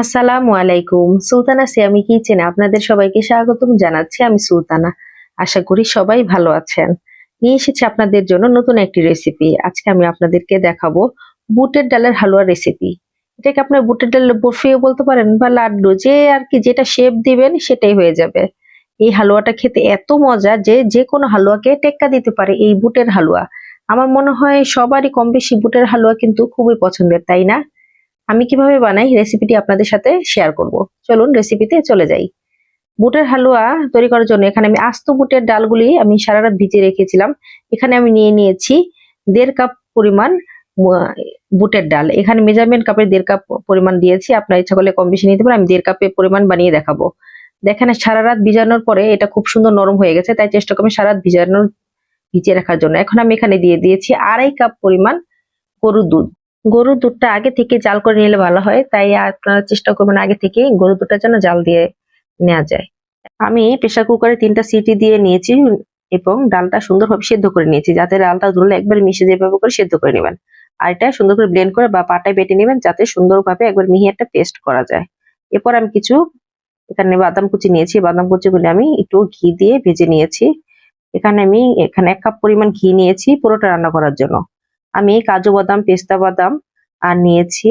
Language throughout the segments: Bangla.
আসসালামু আলাইকুম। সুলতানা সিয়ামি কিচেনে আপনাদের সবাইকে স্বাগতম জানাচ্ছি। আমি সুলতানা। আশা করি সবাই ভালো আছেন। নিয়ে এসেছি আপনাদের জন্য নতুন একটি রেসিপি আজকে আমি আপনাদেরকে দেখাবো বুটের ডালের হালুয়া রেসিপি এটাকে আপনার বুটের ডাল বরফিও বলতে পারেন বা লাড্ডু, যে আর কি যেটা শেপ দিবেন সেটাই হয়ে যাবে। এই হালুয়াটা খেতে এত মজা যে যে কোনো হালুয়াকে টেক্কা দিতে পারে এই বুটের হালুয়া। আমার মনে হয় সবারই কম বেশি বুটের হালুয়া কিন্তু খুবই পছন্দের, তাই না? আমি কীভাবে বানাই রেসিপিটি আপনাদের সাথে শেয়ার করব। চলুন রেসিপিতে চলে যাই। বুটের হালুয়া তৈরি করার জন্য এখানে আমি আস্ত বুটের ডালগুলি আমি সারা রাত ভিজিয়ে রেখেছিলাম। এখানে আমি নিয়ে নিয়েছি দেড় কাপ পরিমাণ বুটের ডাল। এখানে মেজারমেন্ট কাপের দেড় কাপ পরিমাণ দিয়েছি। আপনার ইচ্ছা করলে কম বেশি নিতে পারেন। আমি দেড় কাপের পরিমাণ বানিয়ে দেখাবো। দেখেন, সারা রাত ভিজানোর পরে এটা খুব সুন্দর নরম হয়ে গেছে, তাই চেষ্টা করবেন সারা রাত ভিজানোর, ভিজিয়ে রাখার জন্য। এখন আমি এখানে দিয়ে দিয়েছি আড়াই কাপ পরিমাণ গরুর দুধ। গরুর দুধটা আগে থেকে জাল করে নিলে ভালো হয়, তাই আপনারা চেষ্টা করবেন আগে থেকে গরুর দুধটা যেন জাল দিয়ে নেওয়া যায়। আমি প্রেসার কুকারে তিনটা সিটি দিয়ে নিয়েছি এবং ডালটা সুন্দরভাবে সেদ্ধ করে নিয়েছি, যাতে ডালটা ধরলে একবার মিশে যেভাবে করে সেদ্ধ করে নেবেন। আর এটা সুন্দর করে ব্লেন্ড করে বা পাটায় বেটে নেবেন, যাতে সুন্দরভাবে একবার মিহি একটা পেস্ট করা যায়। এরপর আমি কিছু এখানে বাদাম কুচি নিয়েছি, বাদাম কুচিগুলি আমি একটু ঘি দিয়ে ভেজে নিয়েছি। এখানে আমি এখানে এক কাপ পরিমাণ ঘি নিয়েছি পুরোটা রান্না করার জন্য। আমি কাজু বাদাম, পেস্তা বাদাম আর নিয়েছি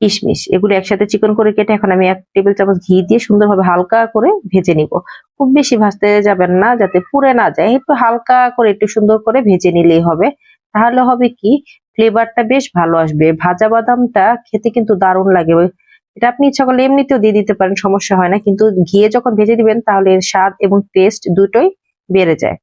কিশমিশ। এগুলো একসাথে চিকন করে কেটে এখন আমি এক টেবিল চামচ ঘি দিয়ে সুন্দরভাবে হালকা করে ভেজে নিব। খুব বেশি ভাজতে যাবেন না, যাতে পুড়ে না যায়। একটু হালকা করে, একটু সুন্দর করে ভেজে নিলেই হবে। তাহলে হবে কি, ফ্লেভারটা বেশ ভালো আসবে। ভাজা বাদামটা খেতে কিন্তু দারুণ লাগে। এটা আপনি ইচ্ছা করলে এমনিতেও দিয়ে দিতে পারেন, সমস্যা হয় না। কিন্তু ঘিয়ে যখন ভেজে দিবেন, তাহলে এর স্বাদ এবং টেস্ট দুটোই বেড়ে যায়।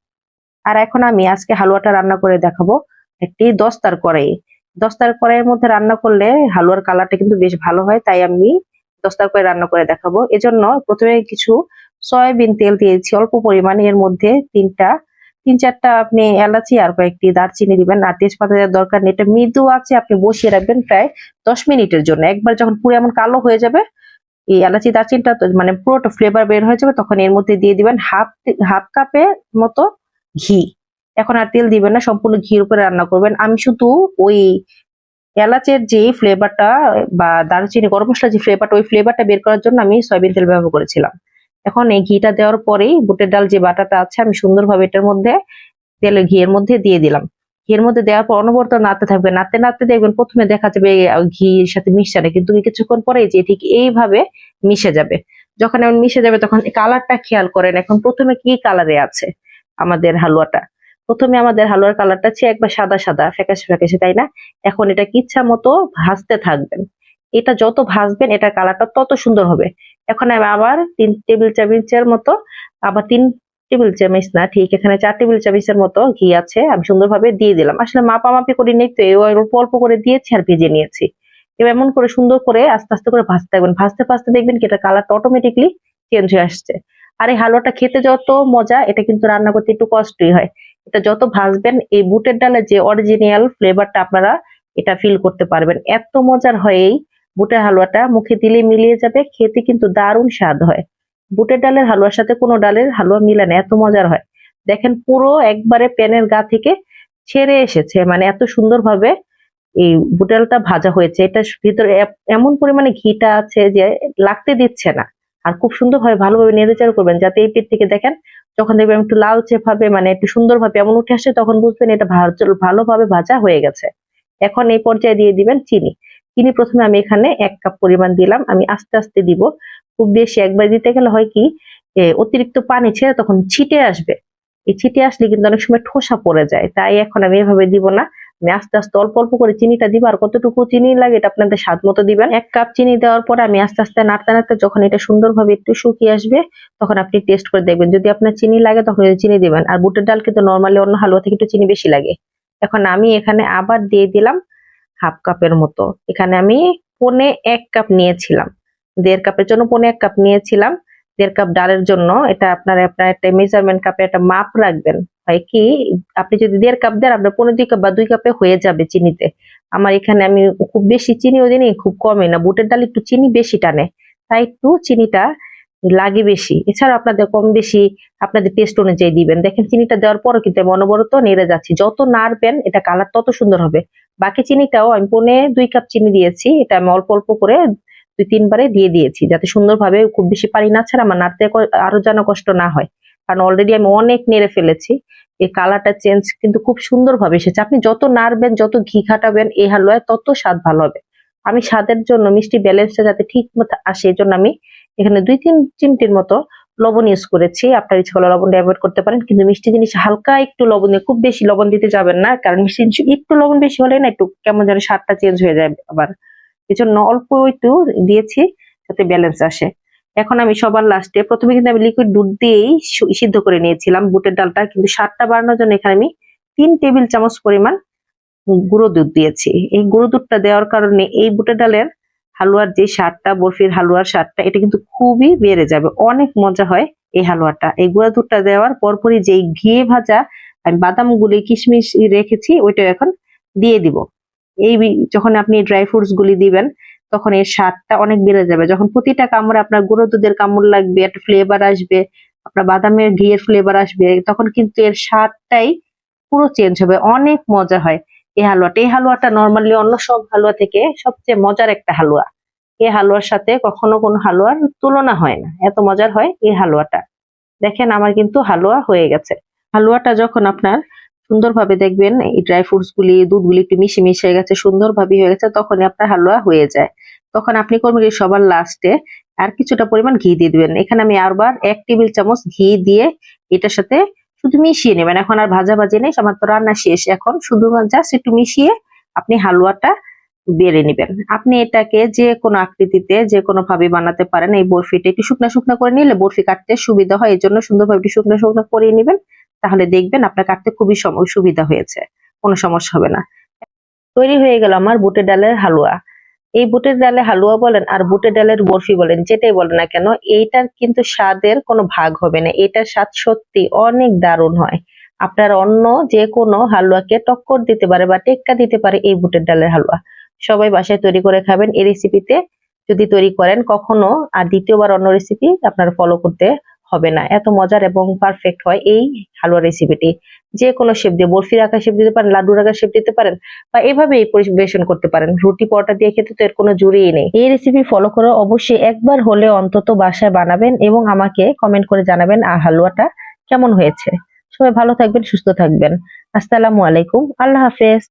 আর এখন আমি আজকে হালুয়াটা রান্না করে দেখাবো। একটি দস্তার কড়াই। দস্তার কড়াইয়ের মধ্যে রান্না করলে হালুয়ার কালারটা কিন্তু বেশ ভালো হয়, তাই আমি দস্তার কড়াই রান্না করে দেখাবো। এজন্য প্রথমে কিছু সয়াবিন তেল দিয়েছি, অল্প পরিমাণে। এর মধ্যে তিনটা, তিন চারটা আপনি এলাচি আর কয়েকটি দারচিনি দিবেন। আর তেজপাতা দরকার নেই। এটা মৃদু আছে আপনি বসিয়ে রাখবেন প্রায় দশ মিনিটের জন্য। একবার যখন পুরো এমন কালো হয়ে যাবে, এই এলাচি দারচিনিটা মানে পুরোটা ফ্লেভার বের হয়ে যাবে, তখন এর মধ্যে দিয়ে দিবেন হাফ হাফ কাপের মতো ঘি। এখন আর তেল দিবেন না, সম্পূর্ণ ঘির উপরে রান্না করবেন। আমি শুধু ওই এলাচের যে ফ্লেভারটা বা দারুচিনি, গরম মশলা যে ফ্লেভারটা ওই ফ্লেভারটা বের করার জন্য আমি সয়াবিন তেল ব্যবহার করেছিলাম। এখন এই ঘিটা দেওয়ার পরেই বুটের ডাল যে বাটাটা আছে, আমি সুন্দরভাবে এটার মধ্যে তেল ঘিয়ের মধ্যে দিয়ে দিলাম। ঘিয়ের মধ্যে দেওয়ার পর অনবরত নাড়তে থাকবে নাড়তে নাড়তে দেখবেন প্রথমে দেখা যাবে ঘির সাথে মিশছে না, কিন্তু কিছুক্ষণ পরে যে ঠিক এইভাবে মিশে যাবে। যখন এমন মিশে যাবে, তখন কালারটা খেয়াল করেন, এখন প্রথমে কি কালারে আছে আমাদের হালুয়াটা? প্রথমে আমাদের হালুয়ার কালারটা ছিল একবার সাদা সাদা, ফ্যাকাশে ফ্যাকাশে, তাই না? এখন এটা ইচ্ছা মতো ভাজতে থাকবেন। এটা যত ভাজবেন, এটার কালারটা তত সুন্দর হবে। এখন আমি আবার তিন টেবিল চামচের মতো, আবার তিন টেবিল চামচ না, ঠিক এখানে চার টেবিল চামচের মতো ঘি আছে, আমি সুন্দরভাবে দিয়ে দিলাম। আসলে মাপামাপি করে নেই তো অল্প অল্প করে দিয়েছি আর ভেজে নিয়েছি। এবার এমন করে সুন্দর করে আস্তে আস্তে করে ভাজতে থাকবেন। ভাজতে ভাজতে দেখবেন কি, এটা কালারটা অটোমেটিকলি চেঞ্জ হয়ে আসছে। আর এই হালুয়াটা খেতে যত মজা, এটা কিন্তু রান্না করতে একটু কষ্টই হয়। এটা যত ভাজবেন, এই বুটের ডালের যে অরিজিনাল ফ্লেভারটা আপনারা এটা ফিল করতে পারবেন। এত মজার হয় এই বুটের হালুয়াটা, মুখে দিলে মিলিয়ে যাবে, খেতে কিন্তু দারুণ স্বাদ হয়। বুটের ডালের হালুয়ার সাথে কোনো ডালের হালুয়া মিলে না, এত মজার হয়। দেখেন পুরো একবারে প্যানের গা থেকে ছেড়ে এসেছে মানে এত সুন্দরভাবে এই বুটেলটা ভাজা হয়েছে। এটা ভিতরে এমন পরিমাণে ঘিটা আছে যে লাগতে দিচ্ছে না। আর খুব সুন্দরভাবে ভালোভাবে নেড়েচাড়া করবেন যাতে এই পেট থেকে দেখেন যখন দেখবেন একটু লালচে ভাবে মানে একটু সুন্দরভাবে এমন উঠে আসছে তখন বুঝবেন এটা ভালোভাবে ভাজা হয়ে গেছে। এখন এই পর্যায়ে দিয়ে দিবেন চিনি। চিনি প্রথমে আমি এখানে এক কাপ পরিমাণ দিলাম। আমি আস্তে আস্তে দিব। খুব বেশি একবার দিতে গেলে হয় কি অতিরিক্ত পানি ছেড়ে তখন ছিটে আসবে। এই ছিটে আসলে কিন্তু অনেক সময় ঠোসা পড়ে যায়। তাই এখন আমি এভাবে দিব না। আমি আস্তে আস্তে অল্প অল্প করে চিনিটা দিব আর কতটুকু চিনি লাগে এটা আপনাদের স্বাদ মতো দিবেন। এক কাপ চিনি দেওয়ার পরে আমি আস্তে আস্তে নাড়তে নাড়তে যখন এটা সুন্দরভাবে একটু শুকিয়ে আসবে, তখন আপনি টেস্ট করে দেখবেন। যদি আপনার চিনি লাগে তখন চিনি দিবেন। আর বুটের ডাল কিন্তু নর্মালি অন্য হালুয়া থেকে একটু চিনি বেশি লাগে। এখন আমি এখানে আবার দিয়ে দিলাম হাফ কাপের মতো। এখানে আমি পনে এক কাপ নিয়েছিলাম। দেড় কাপের জন্য পনে এক কাপ নিয়েছিলাম। দেড় কাপ ডালের জন্য এটা আপনার আপনার একটা মেজারমেন্ট কাপে একটা মাপ রাখবেন। হয় কি, আপনি যদি দেড় কাপ দেন, আপনার পনেরো দুই কাপ বা দুই কাপে হয়ে যাবে চিনিতে। আমার এখানে আমি খুব বেশি চিনিও দিই খুব কমই না, বুটের ডাল একটু চিনি বেশি টানে, তাই একটু চিনিটা লাগে বেশি। এছাড়া আপনাদের কম বেশি আপনাদের টেস্ট অনুযায়ী দিবেন। দেখেন চিনিটা দেওয়ার পরও কিন্তু আমি অনবরত নেড়ে যাচ্ছি। যত নাড়বেন, এটা কালার তত সুন্দর হবে। বাকি চিনিটাও আমি পনে দুই কাপ চিনি দিয়েছি, এটা আমি অল্প অল্প করে দুই তিনবারে দিয়ে দিয়েছি, যাতে সুন্দরভাবে খুব বেশি পানি না ছাড়া আমার নাড়তে আরও যেন কষ্ট না হয়। কারণ অলরেডি আমি অনেক নেড়ে ফেলেছি। এই কালারটা চেঞ্জ কিন্তু খুব সুন্দরভাবে এসেছে। আপনি যত নাড়বেন, যত ঘি খাটাবেন, এই হালুয়ায় তত স্বাদ ভালো হবে। আমি স্বাদের জন্য মিষ্টি ব্যালেন্সটা যাতে ঠিক মতো আসে, এই জন্য আমি এখানে দুই তিন চিমটির মতো লবণ ইউজ করেছি। আপনার ইচ্ছে লবণ অ্যাভয়েড করতে পারেন। কিন্তু মিষ্টি জিনিস হালকা একটু লবণ দিয়ে, খুব বেশি লবণ দিতে যাবেন না। কারণ মিষ্টি জিনিস একটু লবণ বেশি হলে না একটু কেমন যেন স্বাদটা চেঞ্জ হয়ে যায় আবার। এই জন্য অল্প একটু দিয়েছি যাতে ব্যালেন্স আসে। এখন আমি সবার লাস্টে প্রথমে কিন্তু আমি লিকুইড দুধ দিয়েই সিদ্ধ করে নিয়েছিলাম। বুটের ডালটা কিন্তু স্বাদটা বাড়ানোর জন্য এখানে আমি তিন টেবিল চামচ পরিমাণ গুঁড়ো দুধ দিয়েছি। এই গুঁড়ো দুধটা দেওয়ার কারণে এই বুটের ডালের হালুয়ার যে স্বাদটা, বরফির হালুয়ার স্বাদটা, এটা কিন্তু খুবই বেড়ে যাবে। অনেক মজা হয় এই হালুয়াটা। এই গুঁড়া দুধটা দেওয়ার পরপরই যেই ঘিয়ে ভাজা আমি বাদাম গুলি কিশমিশ রেখেছি ওইটা এখন দিয়ে দিব। এই যখন আপনি ড্রাই ফ্রুটস গুলি দিবেন তখন এর স্বাদটা অনেক বেড়ে যাবে। যখন প্রতিটা কামড়ে আপনার গুঁড়ো দুধের কামড় লাগবে, একটা ফ্লেভার আসবে, আপনার বাদামের ঘিয়ের ফ্লেভার আসবে, তখন কিন্তু এর স্বাদটাই পুরো চেঞ্জ হবে, অনেক মজা হয় এই হালুয়াটা। এই হালুয়াটা নর্মালি অন্য সব হালুয়া থেকে সবচেয়ে মজার একটা হালুয়া। এই হালুয়ার সাথে কখনো কোনো হালুয়ার তুলনা হয় না, এত মজার হয় এই হালুয়াটা। দেখেন আমার কিন্তু হালুয়া হয়ে গেছে। হালুয়াটা যখন আপনার সুন্দরভাবে দেখবেন, এই ড্রাই ফ্রুটস গুলি, দুধগুলি একটু মিশে মিশে গেছে সুন্দরভাবে হয়ে গেছে, তখনই আপনার হালুয়া হয়ে যায়। তখন আপনি করবেন সবার লাস্টে আর কিছুটা পরিমাণ ঘি দিয়ে দিবেন। এখানে আমি আরবার এক টেবিল চামচ ঘি দিয়ে এটার সাথে শুধু মিশিয়ে নেবেন। এখন আর ভাজা ভাজি নেই, আমার তো রান্না শেষ। এখন শুধু জাস্ট একটু মিশিয়ে আপনি হালুয়াটা বেড়ে নেবেন। আপনি এটাকে যে কোনো আকৃতিতে, যে কোনো ভাবে বানাতে পারেন। এই বরফিটা একটু শুকনো শুকনো করে নিলে বরফি কাটতে সুবিধা হয়। এই জন্য সুন্দরভাবে একটু শুকনো শুকনো করে নেবেন। তাহলে দেখবেন আপনার কাটতে খুবই সুবিধা হয়েছে। কোনো সমস্যা হবে না। তৈরি হয়ে গেল আমার বুটের ডালের হালুয়া। এই বুটের ডালে হালুয়া বলেন আর বুটের ডালের বরফি বলেন, যেটাই বলেন না কেন, এইটার কিন্তু স্বাদের কোনো ভাগ হবে না। এটার স্বাদ সত্যি অনেক দারুণ হয়। আপনার অন্য যে কোনো হালুয়াকে টক্কর দিতে পারে বা টেক্কা দিতে পারে এই বুটের ডালের হালুয়া। সবাই বাসায় তৈরি করে খাবেন এই রেসিপিতে যদি তৈরি করেন, কখনো আর দ্বিতীয়বার অন্য রেসিপি আপনার ফলো করতে হবে না। এত মজার এবং পারফেক্ট হয় এই হালুয়া রেসিপিটি যে কোনো শেপ দিয়ে বরফি রাখা শেপ দিতে পারেন লাড্ডু আকার শেপ দিতে পারেন, বা এভাবেই পরিবেশন করতে পারেন। রুটি, পরোটা দিয়ে খেতে তো এর কোনো জুড়িই নেই। এই রেসিপি ফলো করে, অবশ্যই একবার হলে অন্তত বাসায় বানাবেন এবং আমাকে কমেন্ট করে জানাবেন আর হালুয়াটা কেমন হয়েছে? সবাই ভালো থাকবেন, সুস্থ থাকবেন। আসসালামু আলাইকুম, আল্লাহ হাফেজ।